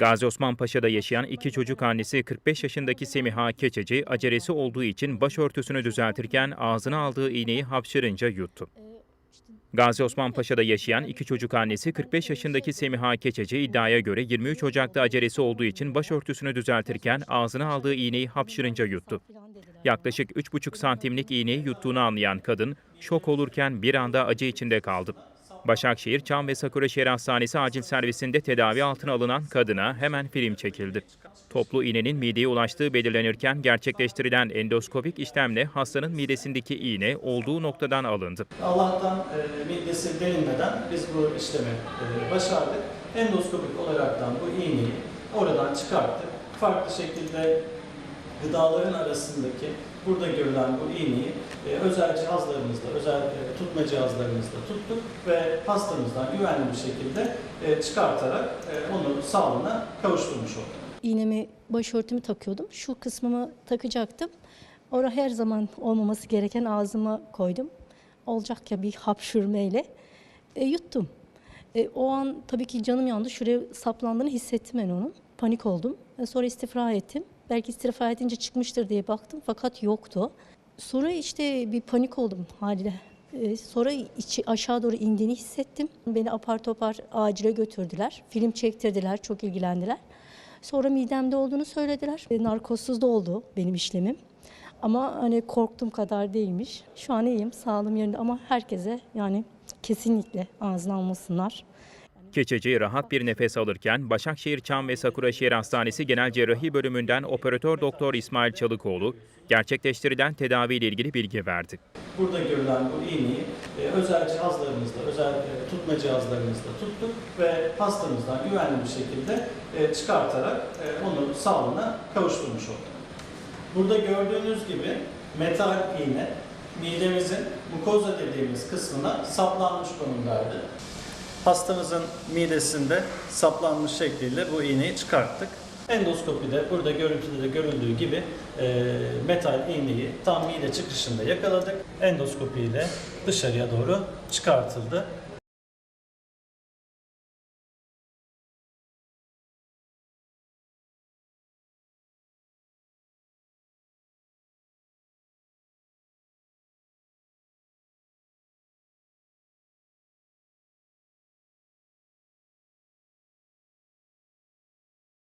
Gazi Osman Paşa'da yaşayan iki çocuk annesi 45 yaşındaki Semiha Keçeci acelesi olduğu için başörtüsünü düzeltirken ağzına aldığı iğneyi hapşırınca yuttu. Gazi Osman Paşa'da yaşayan iki çocuk annesi 45 yaşındaki Semiha Keçeci iddiaya göre 23 Ocak'ta acelesi olduğu için başörtüsünü düzeltirken ağzına aldığı iğneyi hapşırınca yuttu. Yaklaşık 3,5 santimlik iğneyi yuttuğunu anlayan kadın şok olurken bir anda acı içinde kaldı. Başakşehir Çam ve Sakuraşehir Hastanesi acil servisinde tedavi altına alınan kadına hemen film çekildi. Toplu iğnenin mideye ulaştığı belirlenirken gerçekleştirilen endoskopik işlemle hastanın midesindeki iğne olduğu noktadan alındı. Allah'tan e, midesi delinmeden biz bu işlemi e, başardık. Endoskopik olaraktan bu iğneyi oradan çıkarttık. Farklı şekilde gıdaların arasındaki burada görülen bu iğneyi e, özel cihazlarımızda, özel e, tutma cihazlarımızda tuttuk ve hastamızdan güvenli bir şekilde e, çıkartarak e, onu sağlığına kavuşturmuş olduk. İğnemi, başörtümü takıyordum. Şu kısmımı takacaktım. Orada her zaman olmaması gereken ağzıma koydum. Olacak ya bir hapşürmeyle e, yuttum. E, o an tabii ki canım yandı. Şuraya saplandığını hissettim ben onun. Panik oldum. E, sonra istifra ettim. Belki istifra edince çıkmıştır diye baktım fakat yoktu. Sonra işte bir panik oldum haliyle. E, sonra içi aşağı doğru indiğini hissettim. Beni apar topar acile götürdüler. Film çektirdiler, çok ilgilendiler. Sonra midemde olduğunu söylediler. E, narkozsuz da oldu benim işlemim. Ama hani korktuğum kadar değilmiş. Şu an iyiyim, sağlığım yerinde ama herkese yani kesinlikle ağzına almasınlar. Keçeci rahat bir nefes alırken Başakşehir Çam ve Sakuraşehir Hastanesi Genel Cerrahi Bölümünden operatör doktor İsmail Çalıkoğlu gerçekleştirilen tedaviyle ilgili bilgi verdi. Burada görülen bu iğneyi e, özel cihazlarımızda, özel e, tutma cihazlarımızda tuttuk ve hastamızdan güvenli bir şekilde e, çıkartarak onu sağlığına kavuşturmuş olduk. Burada gördüğünüz gibi metal iğne midemizin mukoza dediğimiz kısmına saplanmış konumdaydı. Hastamızın midesinde saplanmış şekliyle bu iğneyi çıkarttık. Endoskopide burada görüntüde de görüldüğü gibi e, metal iğneyi tam mide çıkışında yakaladık. Endoskopi ile dışarıya doğru çıkartıldı.